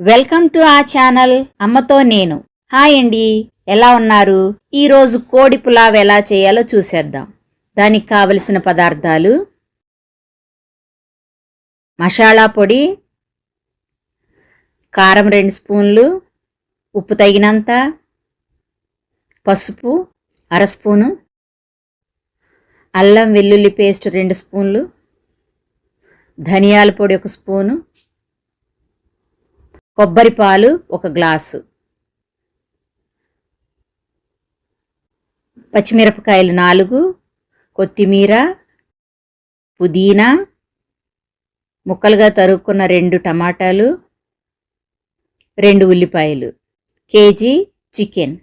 Welcome to ఆ channel అమ్మతో నేను. హాయ్ అండి. ఎలా ఉన్నారు? ఈరోజు కోడి పులావ్ ఎలా చేయాలో చూసేద్దాం. దానికి కావలసిన పదార్థాలు మసాలా పొడి కారం రెండు స్పూన్లు ఉప్పు తగినంత పసుపు అర స్పూను అల్లం వెల్లుల్లి పేస్ట్ రెండు స్పూన్లు ధనియాల పొడి ఒక స్పూను కొబ్బరి పాలు ఒక గ్లాసు. పచ్చిమిరపకాయలు నాలుగు కొత్తిమీర పుదీనా ముక్కలుగా తరుక్కున్న రెండు టమాటాలు రెండు ఉల్లిపాయలు కేజీ చికెన్.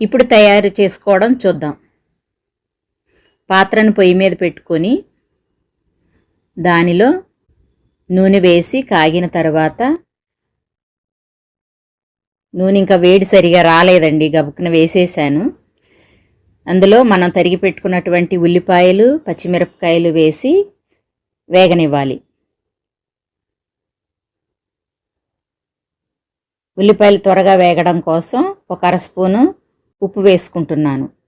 ఇప్పుడు తయారు చేసుకోవడం చూద్దాం. పాత్రను పొయ్యి మీద పెట్టుకొని దానిలో నూనె వేసి కాగిన తర్వాత నూనె ఇంకా వేడి సరిగా రాలేదండి గబుక్కున వేసేసాను. అందులో మనం తరిగి పెట్టుకున్నటువంటి ఉల్లిపాయలు పచ్చిమిరపకాయలు వేసి వేగనివ్వాలి. ఉల్లిపాయలు త్వరగా వేగడం కోసం ఒక అర స్పూను ఉప్పు వేసుకుంటున్నాను.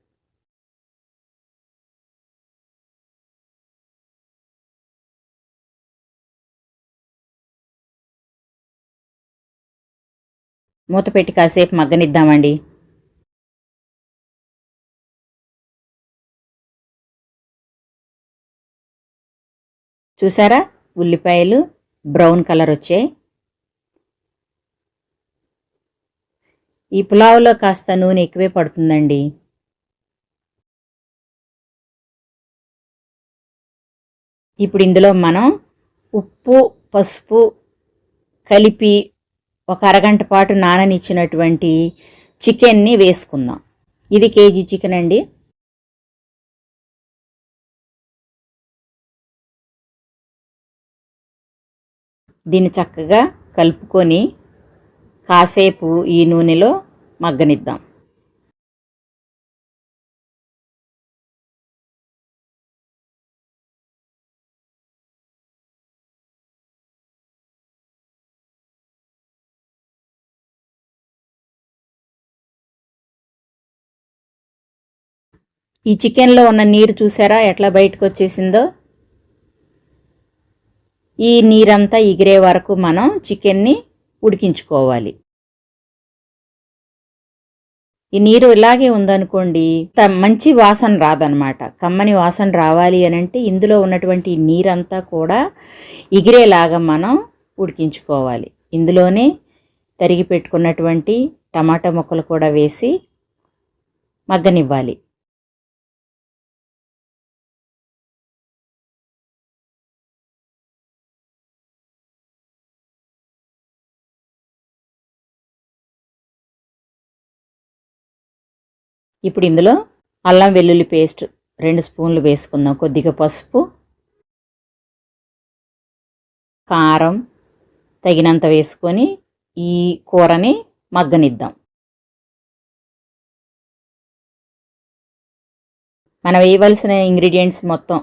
మూత పెట్టి కాసేపు మగ్గనిద్దామండి. చూసారా? ఉల్లిపాయలు బ్రౌన్ కలర్ వచ్చాయి. ఈ పులావులో కాస్త నూనె ఎక్కువే పడుతుందండి. ఇప్పుడు ఇందులో మనం ఉప్పు పసుపు కలిపి ఒక అరగంట పాటు నాననిచ్చినటువంటి చికెన్ని వేసుకుందాం. ఇది కేజీ చికెన్ అండి. దీన్ని చక్కగా కలుపుకొని కాసేపు ఈ నూనెలో మగ్గనిద్దాం. ఈ చికెన్లో ఉన్న నీరు చూసారా? ఎట్లా బయటకు వచ్చేసిందో ఈ నీరంతా ఎగిరే వరకు మనం చికెన్ని ఉడికించుకోవాలి. ఈ నీరు ఇలాగే ఉందనుకోండి మంచి వాసన రాదనమాట. కమ్మని వాసన రావాలి అని అంటే ఇందులో ఉన్నటువంటి నీరంతా కూడా ఎగిరేలాగా మనం ఉడికించుకోవాలి. ఇందులోనే తరిగి పెట్టుకున్నటువంటి టమాటా ముక్కలు కూడా వేసి మగ్గనివ్వాలి. ఇప్పుడు ఇందులో అల్లం వెల్లుల్లి పేస్ట్ రెండు స్పూన్లు వేసుకుందాం. కొద్దిగా పసుపు కారం తగినంత వేసుకొని ఈ కూరని మగ్గనిద్దాం. మనం వేయవలసిన ఇంగ్రీడియంట్స్ మొత్తం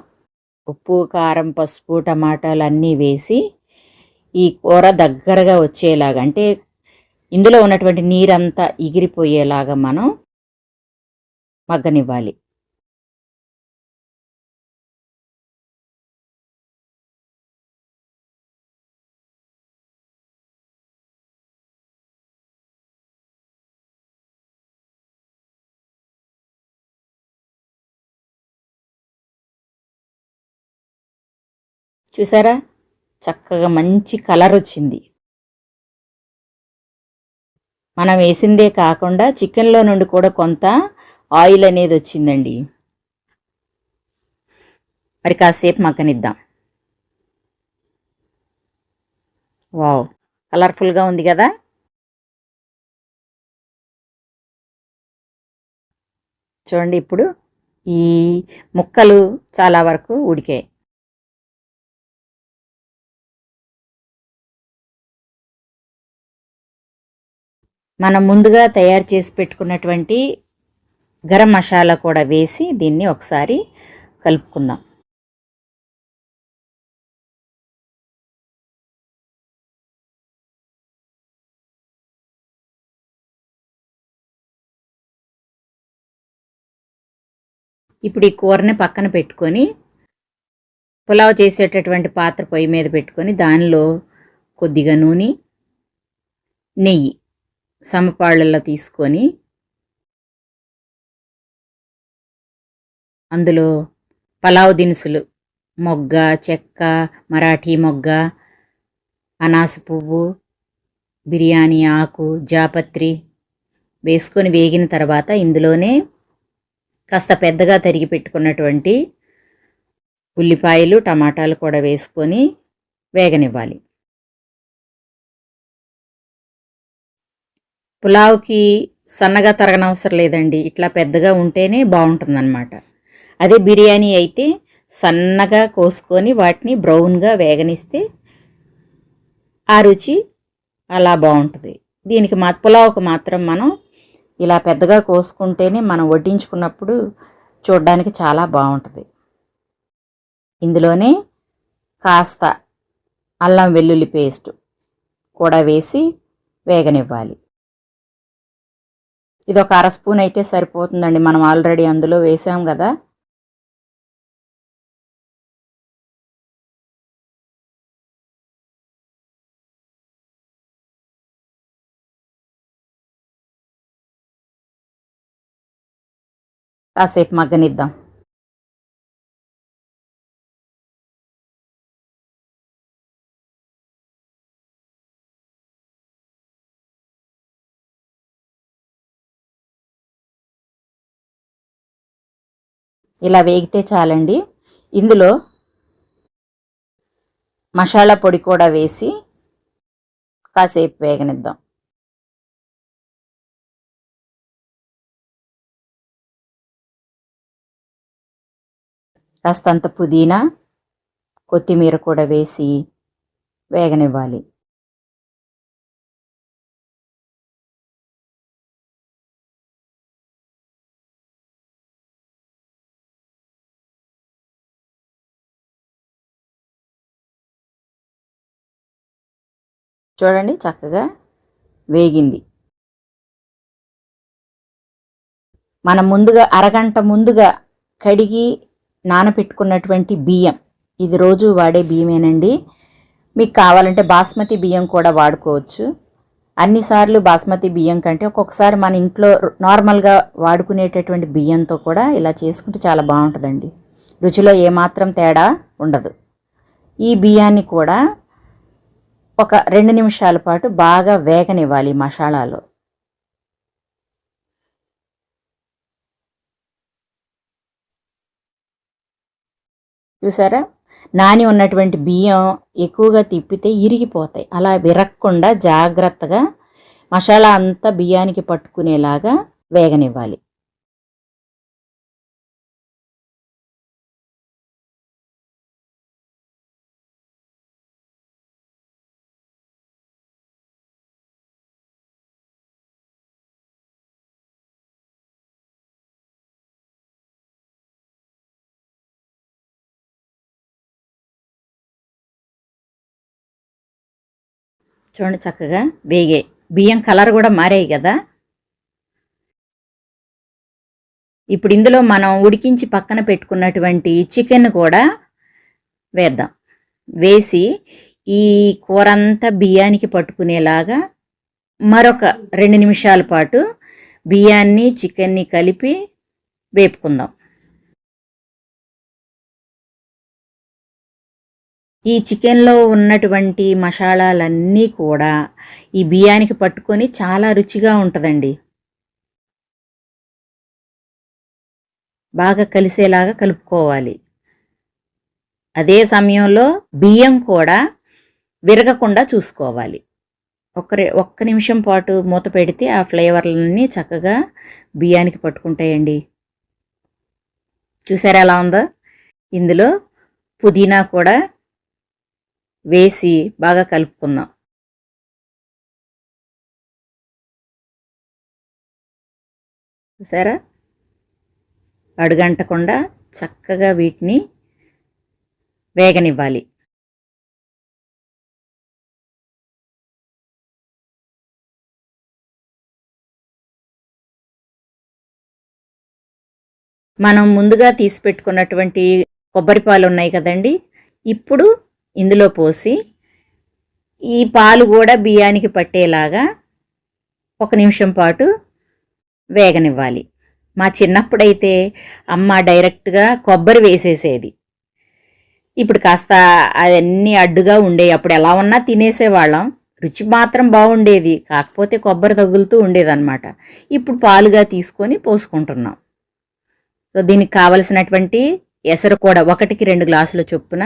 ఉప్పు కారం పసుపు టమాటాలు అన్నీ వేసి ఈ కూర దగ్గరగా వచ్చేలాగా అంటే ఇందులో ఉన్నటువంటి నీరంతా ఎగిరిపోయేలాగా మనం మగ్గనివ్వాలి చూసారా? చక్కగా మంచి కలర్ వచ్చింది. మనం వేసిందే కాకుండా చికెన్లో నుండి కూడా కొంత ఆయిల్ అనేది వచ్చిందండి. మరి కాసేపు మక్కనిద్దాం వావ్ కలర్ఫుల్గా ఉంది కదా? చూడండి ఇప్పుడు ఈ ముక్కలు చాలా వరకు ఉడికాయి మనం ముందుగా తయారు చేసి పెట్టుకున్నటువంటి గరం మసాలా కూడా వేసి దీన్ని ఒకసారి కలుపుకుందాం. ఇప్పుడు ఈ కూరని పక్కన పెట్టుకొని పులావ్ చేసేటటువంటి పాత్ర పొయ్యి మీద పెట్టుకొని దానిలో కొద్దిగా నూనె నెయ్యి సమపాళ్ళల్లో తీసుకొని అందులో పలావ్ దినుసులు మొగ్గ చెక్క మరాఠీ మొగ్గ అనాస పువ్వు బిర్యానీ ఆకు జాపత్రి వేసుకొని వేగిన తర్వాత ఇందులోనే కాస్త పెద్దగా తరిగి పెట్టుకున్నటువంటి ఉల్లిపాయలు టమాటాలు కూడా వేసుకొని వేగనివ్వాలి. పులావ్కి సన్నగా తరగనవసరం లేదండి. ఇట్లా పెద్దగా ఉంటేనే బాగుంటుందన్నమాట. అదే బిర్యానీ అయితే సన్నగా కోసుకొని వాటిని బ్రౌన్గా వేగనిస్తే ఆ రుచి అలా బాగుంటుంది. దీనికి మా పులావుకు మాత్రం మనం ఇలా పెద్దగా కోసుకుంటేనే మనం వడ్డించుకున్నప్పుడు చూడడానికి చాలా బాగుంటుంది. ఇందులోనే కాస్త అల్లం వెల్లుల్లి పేస్ట్ కూడా వేసి వేగనివ్వాలి. ఇది ఒక అర స్పూన్ అయితే సరిపోతుందండి. మనం ఆల్రెడీ అందులో వేసాం కదా. కాసేపు మగ్గనిద్దాం. ఇలా వేగితే చాలండి. ఇందులో మసాలా పొడి కూడా వేసి కాసేపు వేగనిద్దాం. కాస్తంత పుదీనా కొత్తిమీర కూడా వేసి వేగనివ్వాలి. చూడండి చక్కగా వేగింది. మనం ముందుగా అరగంట ముందుగా కడిగి నానపెట్టుకున్నటువంటి బియ్యం. ఇది రోజు వాడే బియ్యమేనండి. మీకు కావాలంటే బాస్మతి బియ్యం కూడా వాడుకోవచ్చు. అన్నిసార్లు బాస్మతి బియ్యం కంటే ఒక్కొక్కసారి మన ఇంట్లో నార్మల్గా వాడుకునేటటువంటి బియ్యంతో కూడా ఇలా చేసుకుంటే చాలా బాగుంటుందండి. రుచిలో ఏమాత్రం తేడా ఉండదు. ఈ బియ్యాన్ని కూడా ఒక రెండు నిమిషాల పాటు బాగా వేగనివ్వాలి మసాలాలో. చూసారా? నాని ఉన్నటువంటి బియ్యం ఎక్కువగా తిప్పితే ఇరిగిపోతాయి. అలా విరక్కుండా జాగ్రత్తగా మసాలా అంతా బియ్యానికి పట్టుకునేలాగా వేగనివ్వాలి. చూడండి చక్కగా. వేగాయి బియ్యం కలర్ కూడా మారాయి కదా. ఇప్పుడు ఇందులో మనం ఉడికించి పక్కన పెట్టుకున్నటువంటి చికెన్ కూడా వేద్దాం. వేసి ఈ కూర అంతా బియ్యానికి పట్టుకునేలాగా మరొక రెండు నిమిషాల పాటు బియ్యాన్ని చికెన్ని కలిపి వేపుకుందాం. ఈ చికెన్లో ఉన్నటువంటి మసాలాలన్నీ కూడా ఈ బియ్యానికి పట్టుకొని చాలా రుచిగా ఉంటుందండి. బాగా కలిసేలాగా కలుపుకోవాలి. అదే సమయంలో బియ్యం కూడా విరగకుండా చూసుకోవాలి. ఒక్క ఒక్క నిమిషం పాటు మూత పెడితే ఆ ఫ్లేవర్లన్నీ చక్కగా బియ్యానికి పట్టుకుంటాయండి. చూసారా ఎలా ఉందో? ఇందులో పుదీనా కూడా వేసి బాగా కలుపుకుందాం. చూసారా? అడుగంటకుండా చక్కగా వీటిని వేగనివ్వాలి. మనం ముందుగా తీసి పెట్టుకున్నటువంటి కొబ్బరి పాలు ఉన్నాయి కదండి. ఇప్పుడు ఇందులో పోసి ఈ పాలు కూడా బియ్యానికి పట్టేలాగా ఒక నిమిషం పాటు వేగనివ్వాలి. మా చిన్నప్పుడైతే అమ్మ డైరెక్ట్గా కొబ్బరి వేసేసేది. ఇప్పుడు కాస్త అవన్నీ అడ్డుగా ఉండేవి. అప్పుడు ఎలా ఉన్నా తినేసేవాళ్ళం. రుచి మాత్రం బాగుండేది. కాకపోతే కొబ్బరి తగులుతూ ఉండేదన్నమాట. ఇప్పుడు పాలుగా తీసుకొని పోసుకుంటున్నాం. సో దీనికి కావలసినటువంటి ఎసరు కూడా ఒకటికి రెండు గ్లాసుల చొప్పున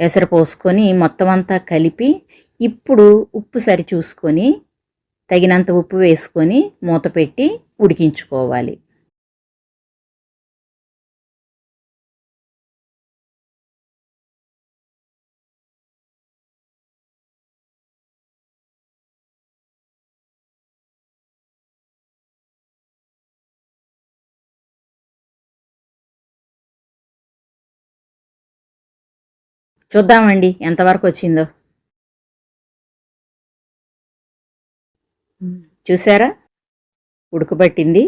ఎసరు పోసుకొని మొత్తం అంతా కలిపి ఇప్పుడు ఉప్పు సరి చూసుకొని తగినంత ఉప్పు వేసుకొని మూత పెట్టి ఉడికించుకోవాలి. చూద్దామండి ఎంతవరకు వచ్చిందో. చూసారా? ఉడకబట్టింది.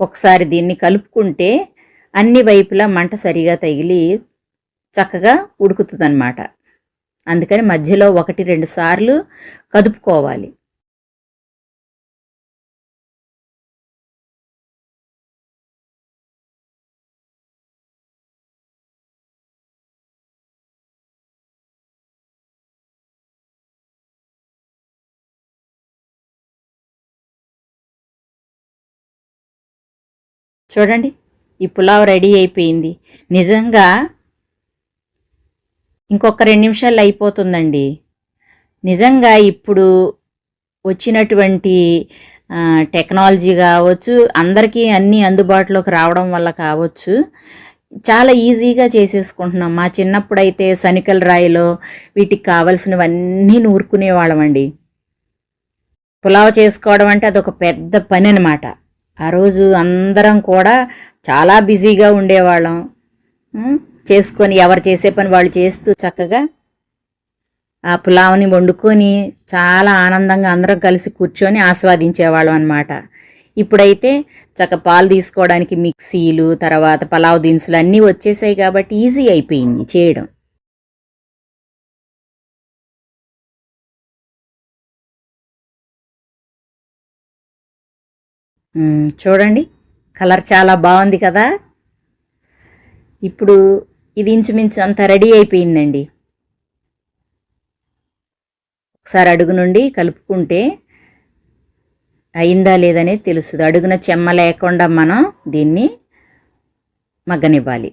ఒకసారి దీన్ని కలుపుకుంటే అన్ని వైపులా మంట సరిగా తగిలి చక్కగా ఉడుకుతుందన్నమాట. అందుకని మధ్యలో ఒకటి రెండు సార్లు కదుపుకోవాలి. చూడండి ఈ పులావ్ రెడీ అయిపోయింది. నిజంగా ఇంకొక రెండు నిమిషాలు అయిపోతుందండి. నిజంగా ఇప్పుడు వచ్చినటువంటి టెక్నాలజీ కావచ్చు అందరికీ అన్నీ అందుబాటులోకి రావడం వల్ల కావచ్చు చాలా ఈజీగా చేసేసుకుంటున్నాం. మా చిన్నప్పుడైతే శనికల రాయిలో వీటికి కావలసినవన్నీ నూరుకునేవాళ్ళమండి. పులావ్ చేసుకోవడం అంటే అదొక పెద్ద పని అనమాట ఆ రోజు అందరం కూడా చాలా బిజీగా ఉండేవాళ్ళం. చేసుకొని ఎవరు చేసే పని వాళ్ళు చేస్తూ చక్కగా ఆ పులావ్ని వండుకొని చాలా ఆనందంగా అందరం కలిసి కూర్చొని ఆస్వాదించేవాళ్ళం అనమాట ఇప్పుడైతే చక్క పాలు తీసుకోవడానికి మిక్సీలు తర్వాత పలావ్ దినుసులు అన్నీ వచ్చేసాయి కాబట్టి ఈజీ అయిపోయింది చేయడం. చూడండి. కలర్ చాలా బాగుంది కదా? ఇప్పుడు ఇది ఇంచుమించు అంతా రెడీ అయిపోయిందండి. ఒకసారి అడుగు నుండి కలుపుకుంటే అయిందా లేదనేది తెలుస్తుంది. అడుగున చెమ్మ లేకుండా మనం దీన్ని మగ్గనివ్వాలి.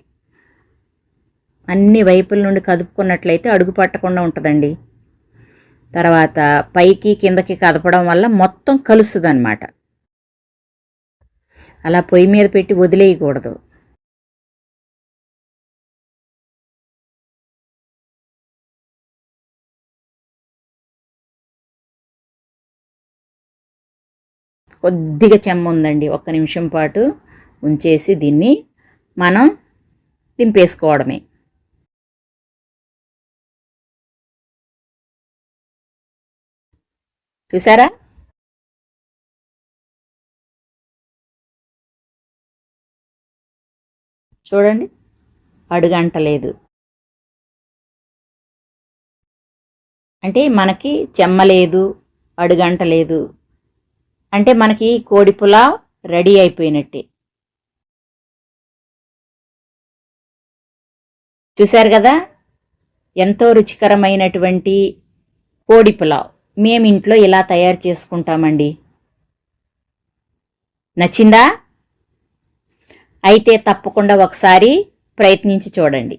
అన్ని వైపుల నుండి కదుపుకున్నట్లయితే అడుగు పట్టకుండా ఉంటుందండి. తర్వాత పైకి కిందకి కదపడం వల్ల మొత్తం కలుస్తుంది అలా పొయ్యి మీద పెట్టి వదిలేయకూడదు. కొద్దిగా చెమ్మ ఉందండి ఒక్క నిమిషం పాటు ఉంచేసి దీన్ని మనం దింపేసుకోవడమే. చూసారా? చూడండి. అడుగంటలేదు. అంటే మనకి చెమ్మలేదు అడుగంటలేదు. అంటే మనకి కోడి పులావ్ రెడీ అయిపోయినట్టే. చూశారు కదా? ఎంతో రుచికరమైనటువంటి కోడి పులావ్. మేము ఇంట్లో ఇలా తయారు చేసుకుంటామండి. నచ్చిందా? అయితే తప్పకుండా ఒకసారి ప్రయత్నించి చూడండి.